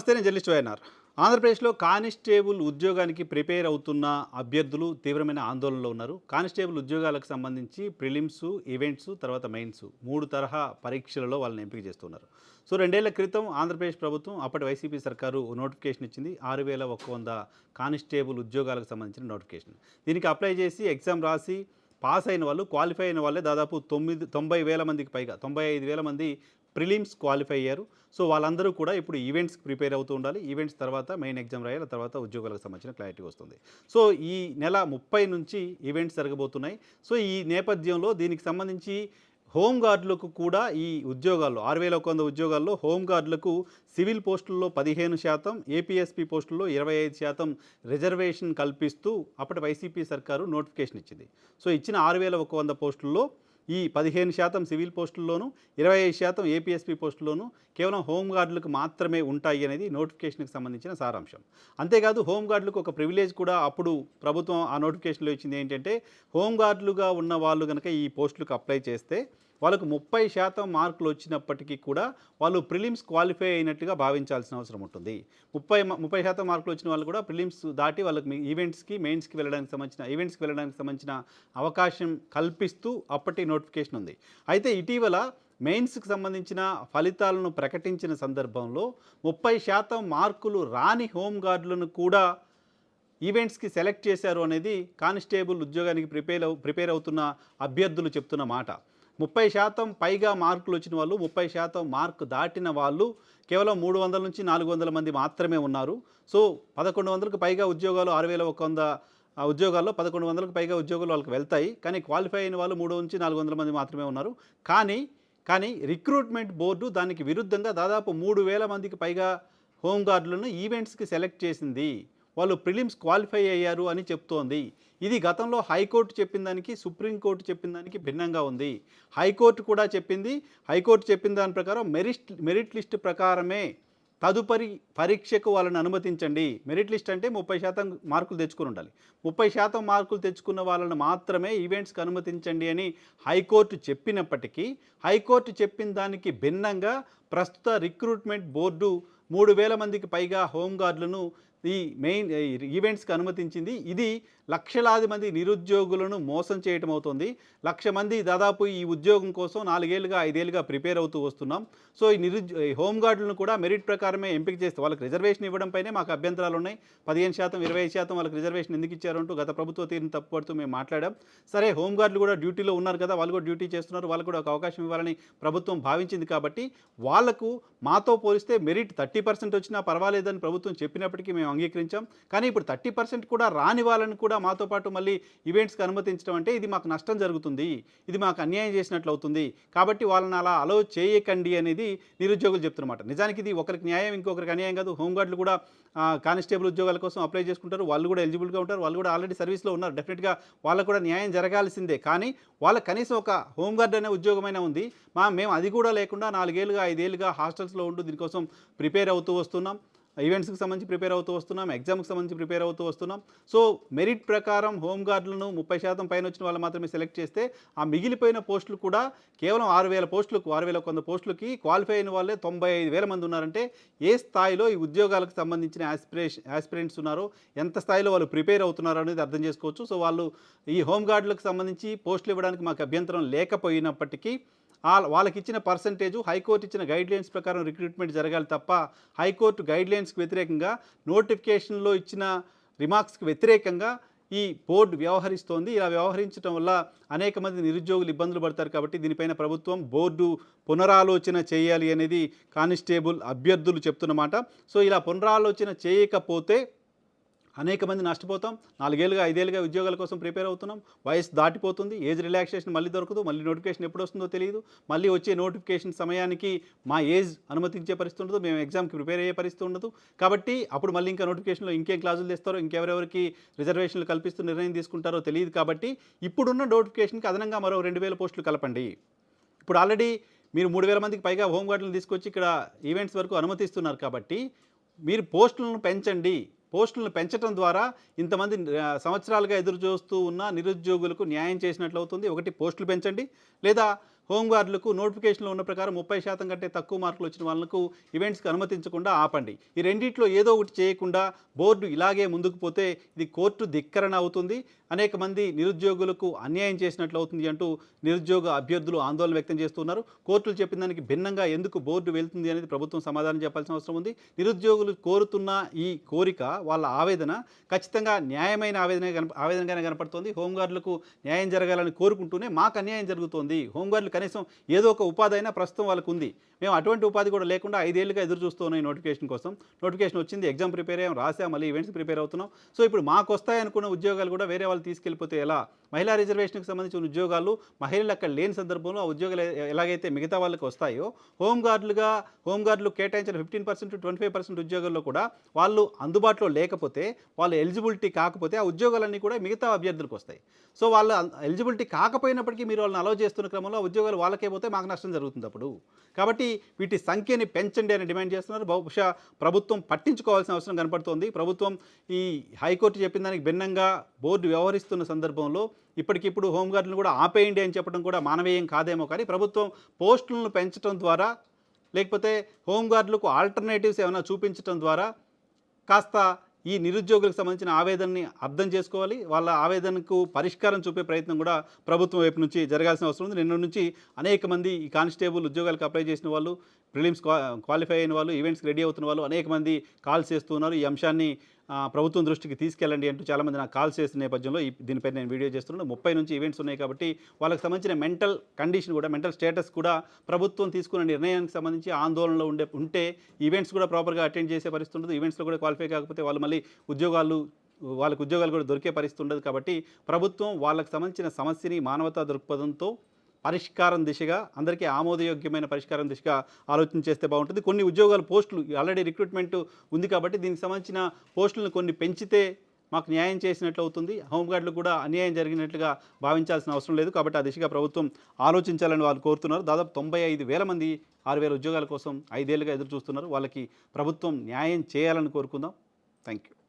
నమస్తే నేను journalist YNR. ఆంధ్రప్రదేశ్లో కానిస్టేబుల్ ఉద్యోగానికి ప్రిపేర్ అవుతున్న అభ్యర్థులు తీవ్రమైన ఆందోళనలో ఉన్నారు. కానిస్టేబుల్ ఉద్యోగాలకు సంబంధించి ప్రిలిమ్స్ ఈవెంట్స్ తర్వాత మెయిన్స్ మూడు తరహా పరీక్షలలో వాళ్ళని ఎంపిక చేస్తున్నారు. సో రెండేళ్ళ క్రితం ఆంధ్రప్రదేశ్ ప్రభుత్వం అప్పటి వైసీపీ సర్కారు నోటిఫికేషన్ ఇచ్చింది ఆరు వేల ఒక్క వంద కానిస్టేబుల్ ఉద్యోగాలకు సంబంధించిన నోటిఫికేషన్. దీనికి అప్లై చేసి ఎగ్జామ్ రాసి పాస్ అయిన వాళ్ళు క్వాలిఫై అయిన వాళ్ళే దాదాపు తొమ్మిది తొంభై వేల మందికి పైగా తొంభై ఐదు వేల మంది ప్రిలిమ్స్ క్వాలిఫై అయ్యారు. సో వాళ్ళందరూ కూడా ఇప్పుడు ఈవెంట్స్కి ప్రిపేర్ అవుతూ ఉండాలి. ఈవెంట్స్ తర్వాత మెయిన్ ఎగ్జామ్ రాయాలి. తర్వాత ఉద్యోగాలకు సంబంధించిన క్లారిటీ వస్తుంది. సో ఈ నెల ముప్పై నుంచి ఈవెంట్స్ జరగబోతున్నాయి. సో ఈ నేపథ్యంలో దీనికి సంబంధించి హోమ్ గార్డులకు కూడా ఈ ఉద్యోగాల్లో ఆరు వేల ఒక వంద ఉద్యోగాల్లో హోమ్ గార్డులకు సివిల్ పోస్టుల్లో పదిహేను శాతం ఏపీఎస్పీ పోస్టుల్లో ఇరవై ఐదు శాతం రిజర్వేషన్ కల్పిస్తూ అప్పటి వైసీపీ సర్కారు నోటిఫికేషన్ ఇచ్చింది. సో ఇచ్చిన ఆరు వేల ఒక వంద పోస్టుల్లో ఈ పదిహేను శాతం సివిల్ పోస్టుల్లోనూ ఇరవై ఐదు శాతం ఏపీఎస్పీ పోస్టుల్లోనూ కేవలం హోమ్ గార్డులకు మాత్రమే ఉంటాయి అనేది నోటిఫికేషన్కి సంబంధించిన సారాంశం. అంతేకాదు హోంగార్డులకు ఒక ప్రివిలేజ్ కూడా అప్పుడు ప్రభుత్వం ఆ నోటిఫికేషన్లో ఇచ్చింది ఏంటంటే హోంగార్డులుగా ఉన్న వాళ్ళు కనుక ఈ పోస్టులకు అప్లై చేస్తే వాళ్ళకు ముప్పై శాతం మార్కులు వచ్చినప్పటికీ కూడా వాళ్ళు ప్రిలిమ్స్ క్వాలిఫై అయినట్టుగా భావించాల్సిన అవసరం ఉంటుంది. ముప్పై ముప్పై శాతం మార్కులు వచ్చిన వాళ్ళు కూడా ప్రిలిమ్స్ దాటి వాళ్ళకి ఈవెంట్స్కి మెయిన్స్కి వెళ్ళడానికి సంబంధించిన ఈవెంట్స్కి వెళ్ళడానికి సంబంధించిన అవకాశం కల్పిస్తూ అప్పటి నోటిఫికేషన్ ఉంది. అయితే ఇటీవల మెయిన్స్కి సంబంధించిన ఫలితాలను ప్రకటించిన సందర్భంలో ముప్పై శాతం మార్కులు రాని హోమ్ గార్డులను కూడా ఈవెంట్స్కి సెలెక్ట్ చేశారు అనేది కానిస్టేబుల్ ఉద్యోగానికి ప్రిపేర్ అవు ప్రిపేర్ అవుతున్న అభ్యర్థులు చెప్తున్న మాట. ముప్పై శాతం పైగా మార్కులు వచ్చిన వాళ్ళు ముప్పై శాతం మార్క్ దాటిన వాళ్ళు కేవలం మూడు వందల నుంచి నాలుగు వందల మంది మాత్రమే ఉన్నారు. సో పదకొండు వందలకు పైగా ఉద్యోగాలు ఆరు వేల ఒక వంద ఉద్యోగాల్లో పదకొండు వందలకు పైగా ఉద్యోగాలు వాళ్ళకి వెళ్తాయి. కానీ క్వాలిఫై అయిన వాళ్ళు మూడు నుంచి నాలుగు వందల మంది మాత్రమే ఉన్నారు. కానీ కానీ రిక్రూట్మెంట్ బోర్డు దానికి విరుద్ధంగా దాదాపు మూడు వేల మందికి పైగా హోంగార్డులను ఈవెంట్స్కి సెలెక్ట్ చేసింది. వాళ్ళు ప్రిలిమ్స్ క్వాలిఫై అయ్యారు అని చెప్తోంది. ఇది గతంలో హైకోర్టు చెప్పిన దానికి సుప్రీంకోర్టు చెప్పిన దానికి భిన్నంగా ఉంది. హైకోర్టు కూడా చెప్పింది. హైకోర్టు చెప్పిన దాని ప్రకారం మెరిట్ మెరిట్ లిస్ట్ ప్రకారమే తదుపరి పరీక్షకు వాళ్ళని అనుమతించండి. మెరిట్ లిస్ట్ అంటే ముప్పై శాతం మార్కులు తెచ్చుకుని ఉండాలి. ముప్పై శాతం మార్కులు తెచ్చుకున్న వాళ్ళని మాత్రమే ఈవెంట్స్కి అనుమతించండి అని హైకోర్టు చెప్పినప్పటికీ హైకోర్టు చెప్పిన దానికి భిన్నంగా ప్రస్తుత రిక్రూట్మెంట్ బోర్డు మూడు వేల మందికి పైగా హోంగార్డులను ఈ మెయిన్ ఈవెంట్స్కి అనుమతించింది. ఇది లక్షలాది మంది నిరుద్యోగులను మోసం చేయటం అవుతుంది. లక్ష మంది దాదాపు ఈ ఉద్యోగం కోసం నాలుగేళ్ళుగా ఐదేళ్ళుగా ప్రిపేర్ అవుతూ వస్తున్నాం. సో ఈ నిరుద్యో హోంగార్డులను కూడా మెరిట్ ప్రకారమే ఎంపిక చేస్తే వాళ్ళకి రిజర్వేషన్ ఇవ్వడంపైనే మాకు అభ్యంతరాలు ఉన్నాయి. పదిహేను శాతం ఇరవై శాతం వాళ్ళకి రిజర్వేషన్ ఎందుకు ఇచ్చారు అంటూ గత ప్రభుత్వ తీరుని తప్పుపడుతూ మేము మాట్లాడాం. సరే హోంగార్డులు కూడా డ్యూటీలో ఉన్నారు కదా వాళ్ళు కూడా డ్యూటీ చేస్తున్నారు. వాళ్ళకు కూడా ఒక అవకాశం ఇవ్వాలని ప్రభుత్వం భావించింది కాబట్టి వాళ్ళకు మాతో పోలిస్తే మెరిట్ థర్టీ పర్సెంట్ వచ్చినా పర్వాలేదని ప్రభుత్వం చెప్పినప్పటికీ మేము అంగీకరించాం. కానీ ఇప్పుడు థర్టీ పర్సెంట్ కూడా రాని వాళ్ళని కూడా మాతో పాటు మళ్ళీ ఈవెంట్స్కి అనుమతించడం అంటే ఇది మాకు నష్టం జరుగుతుంది. ఇది మాకు అన్యాయం చేసినట్లు అవుతుంది. కాబట్టి వాళ్ళని అలా అలో చేయకండి అనేది నిరుద్యోగులు చెప్తున్నమాట. నిజానికి ఇది ఒకరికి న్యాయం ఇంకొకరికి అన్యాయం కాదు. హోంగార్డులు కూడా కానిస్టేబుల్ ఉద్యోగాల కోసం అప్లై చేసుకుంటారు. వాళ్ళు కూడా ఎలిజిబుల్గా ఉంటారు. వాళ్ళు కూడా ఆల్రెడీ సర్వీస్లో ఉన్నారు. డెఫినెట్గా వాళ్ళకు కూడా న్యాయం జరగాల్సిందే. కానీ వాళ్ళకి కనీసం ఒక హోంగార్డ్ అనే ఉద్యోగమైనా ఉంది. మా మేము అది కూడా లేకుండా నాలుగేళ్ళుగా ఐదేళ్ళుగా హాస్టల్స్లో ఉంటూ దీనికోసం ప్రిపేర్ అవుతూ వస్తున్నాం. ఈవెంట్స్కి సంబంధించి ప్రిపేర్ అవుతూ వస్తున్నాం. ఎగ్జామ్కి సంబంధించి ప్రిపేర్ అవుతూ వస్తున్నాం. సో మెరిట్ ప్రకారం హోమ్ గార్డులను ముప్పై శాతం పైన వచ్చిన వాళ్ళు మాత్రమే సెలెక్ట్ చేస్తే ఆ మిగిలిపోయిన పోస్టులు కూడా కేవలం ఆరు వేల పోస్టులకు ఆరు వేల కొంత పోస్టులకి క్వాలిఫై అయిన వాళ్ళే తొంభై ఐదు వేల మంది ఉన్నారంటే ఏ స్థాయిలో ఈ ఉద్యోగాలకు సంబంధించిన యాస్పిరేషన్ యాస్పిరెంట్స్ ఉన్నారో ఎంత స్థాయిలో వాళ్ళు ప్రిపేర్ అవుతున్నారో అనేది అర్థం చేసుకోవచ్చు. సో వాళ్ళు ఈ హోమ్ గార్డులకు సంబంధించి పోస్టులు ఇవ్వడానికి మాకు అభ్యంతరం లేకపోయినప్పటికీ వాళ్ళకి ఇచ్చిన పర్సంటేజ్ హైకోర్టు ఇచ్చిన గైడ్ లైన్స్ ప్రకారం రిక్రూట్మెంట్ జరగాలి తప్ప హైకోర్టు గైడ్ లైన్స్కి వ్యతిరేకంగా నోటిఫికేషన్లో ఇచ్చిన రిమార్క్స్కి వ్యతిరేకంగా ఈ బోర్డు వ్యవహరిస్తోంది. ఇలా వ్యవహరించడం వల్ల అనేక మంది నిరుద్యోగులు ఇబ్బందులు పడతారు కాబట్టి దీనిపైన ప్రభుత్వం బోర్డు పునరాలోచన చేయాలి అనేది కానిస్టేబుల్ అభ్యర్థులు చెప్తున్నమాట. సో ఇలా పునరాలోచన చేయకపోతే అనేక మంది నష్టపోతాం. నాలుగేళ్ళుగా ఐదేళ్ళుగా ఉద్యోగాల కోసం ప్రిపేర్ అవుతున్నాం. వయసు దాటిపోతుంది. ఏజ్ రిలాక్సేషన్ మళ్ళీ దొరకదు. మళ్ళీ నోటిఫికేషన్ ఎప్పుడు వస్తుందో తెలియదు. మళ్ళీ వచ్చే నోటిఫికేషన్ సమయానికి మా ఏజ్ అనుమతించే పరిస్థితి ఉండదు. మేము ఎగ్జామ్కి ప్రిపేర్ అయ్యే పరిస్థితి ఉండదు. కాబట్టి అప్పుడు మళ్ళీ ఇంకా నోటిఫికేషన్లో ఇంకేం క్లాసులు తెస్తారో ఇంకెవరెవరికి రిజర్వేషన్లు కల్పిస్తూ నిర్ణయం తీసుకుంటారో తెలియదు కాబట్టి ఇప్పుడున్న నోటిఫికేషన్కి అదనంగా మరో రెండు వేల పోస్టులు కలపండి. ఇప్పుడు ఆల్రెడీ మీరు మూడు వేల మందికి పైగా హోంగార్డులను తీసుకొచ్చి ఇక్కడ ఈవెంట్స్ వరకు అనుమతిస్తున్నారు కాబట్టి మీరు పోస్టులను పెంచండి. పోస్టులను పెంచడం ద్వారా ఇంతమంది సంవత్సరాలుగా ఎదురు చూస్తూ ఉన్న నిరుద్యోగులకు న్యాయం చేసినట్లు అవుతుంది ఒకటి పోస్టులు పెంచండి. లేదా హోంగార్డులకు నోటిఫికేషన్లో ఉన్న ప్రకారం ముప్పై శాతం కంటే తక్కువ మార్కులు వచ్చిన వాళ్ళకు ఈవెంట్స్కి అనుమతించకుండా ఆపండి. ఈ రెండిట్లో ఏదో ఒకటి చేయకుండా బోర్డు ఇలాగే ముందుకు పోతే ఇది కోర్టు ధిక్కరణ అవుతుంది. అనేక మంది నిరుద్యోగులకు అన్యాయం చేసినట్లు అవుతుంది అంటూ నిరుద్యోగ అభ్యర్థులు ఆందోళన వ్యక్తం చేస్తున్నారు. కోర్టులు చెప్పిన దానికి భిన్నంగా ఎందుకు బోర్డు వెళ్తుంది అనేది ప్రభుత్వం సమాధానం చెప్పాల్సిన అవసరం ఉంది. నిరుద్యోగులు కోరుతున్న ఈ కోరిక వాళ్ళ ఆవేదన ఖచ్చితంగా న్యాయమైన ఆవేదన కనప ఆవేదనగానే కనపడుతోంది. హోంగార్డులకు న్యాయం జరగాలని కోరుకుంటూనే మాకు అన్యాయం జరుగుతోంది. హోంగార్డులు కనీసం ఏదో ఒక ఉపాధి అయినా ప్రస్తుతం వాళ్ళకు ఉంది. మేము అటువంటి ఉపాధి కూడా లేకుండా ఐదేళ్ళుగా ఎదురు చూస్తున్నాం ఈ నోటిఫికేషన్ కోసం. నోటిఫికేషన్ వచ్చింది ఎగ్జామ్ ప్రిపేర్ అయ్యాం రాసాం మళ్ళీ ఈవెంట్స్ ప్రిపేర్ అవుతున్నాం. సో ఇప్పుడు మాకు వస్తాయి అనుకున్న ఉద్యోగాలు కూడా వేరే వాళ్ళు తీసుకెళ్ళిపోతే ఎలా? మహిళా రిజర్వేషన్కి సంబంధించిన ఉద్యోగాలు మహిళలు అక్కడ లేని సందర్భంలో ఆ ఉద్యోగాలు ఎలాగైతే మిగతా వాళ్ళకి వస్తాయో హోంగార్డులుగా హోంగార్డులు కేటాయించిన fifteen percent twenty five percent ఉద్యోగాల్లో కూడా వాళ్ళు అందుబాటులో లేకపోతే వాళ్ళు ఎలిజిబిలిటీ కాకపోతే ఆ ఉద్యోగాలన్నీ కూడా మిగతా అభ్యర్థులకు వస్తాయి. సో వాళ్ళ ఎలిజిబిలిటీ కాకపోయినప్పటికీ మీరు వాళ్ళని అలౌ చేస్తున్న క్రమంలో ఉద్యోగ ఉద్యోగాలు వాళ్ళకే పోతే మాకు నష్టం జరుగుతుంది అప్పుడు. కాబట్టి వీటి సంఖ్యని పెంచండి అని డిమాండ్ చేస్తున్నారు. బహుశా ప్రభుత్వం పట్టించుకోవాల్సిన అవసరం కనపడుతోంది. ప్రభుత్వం ఈ హైకోర్టు చెప్పిన దానికి భిన్నంగా బోర్డు వ్యవహరిస్తున్న సందర్భంలో ఇప్పటికిప్పుడు హోంగార్డులను కూడా ఆపేయండి అని చెప్పడం కూడా మానవీయం కాదేమో కానీ ప్రభుత్వం పోస్టులను పెంచడం ద్వారా లేకపోతే హోంగార్డులకు ఆల్టర్నేటివ్స్ ఏమైనా చూపించడం ద్వారా కాస్త ఈ నిరుద్యోగులకు సంబంధించిన ఆవేదనని అర్థం చేసుకోవాలి. వాళ్ళ ఆవేదనకు పరిష్కారం చూపే ప్రయత్నం కూడా ప్రభుత్వం వైపు నుంచి జరగాల్సిన అవసరం ఉంది. నిన్న నుంచి అనేక మంది ఈ కానిస్టేబుల్ ఉద్యోగాలకు అప్లై చేసిన వాళ్ళు ప్రిలిమ్స్ క్వాలిఫై అయిన వాళ్ళు ఈవెంట్స్కి రెడీ అవుతున్న వాళ్ళు అనేక మంది కాల్స్ చేస్తున్నారు ఈ అంశాన్ని ప్రభుత్వం దృష్టికి తీసుకెళ్ళండి అంటూ చాలామంది నాకు కాల్స్ చేస్తున్న నేపథ్యంలో దీనిపై నేను వీడియో చేస్తున్నాను. ముప్పై నుంచి ఈవెంట్స్ ఉన్నాయి కాబట్టి వాళ్ళకి సంబంధించిన మెంటల్ కండిషన్ కూడా మెంటల్ స్టేటస్ కూడా ప్రభుత్వం తీసుకున్న నిర్ణయానికి సంబంధించి ఆందోళనలో ఉండే ఉంటే ఈవెంట్స్ కూడా ప్రాపర్గా అటెండ్ చేసే పరిస్థితి ఉండదు. ఈవెంట్స్లో కూడా క్వాలిఫై కాకపోతే వాళ్ళు మళ్ళీ ఉద్యోగాలు వాళ్ళకి ఉద్యోగాలు కూడా దొరికే పరిస్థితి ఉండదు కాబట్టి ప్రభుత్వం వాళ్ళకి సంబంధించిన సమస్యని మానవతా దృక్పథంతో పరిష్కారం దిశగా అందరికీ ఆమోదయోగ్యమైన పరిష్కారం దిశగా ఆలోచన చేస్తే బాగుంటుంది. కొన్ని ఉద్యోగాల పోస్టులు ఆల్రెడీ రిక్రూట్మెంట్ ఉంది కాబట్టి దీనికి సంబంధించిన పోస్టులను కొన్ని పెంచితే మాకు న్యాయం చేసినట్లు అవుతుంది. హోంగార్డులు కూడా అన్యాయం జరిగినట్లుగా భావించాల్సిన అవసరం లేదు కాబట్టి ఆ దిశగా ప్రభుత్వం ఆలోచించాలని వాళ్ళు కోరుతున్నారు. దాదాపు తొంభై ఐదు వేల మంది ఆరు వేల ఉద్యోగాల కోసం ఐదేళ్ళుగా ఎదురు చూస్తున్నారు వాళ్ళకి ప్రభుత్వం న్యాయం చేయాలని కోరుకుందాం. Thank you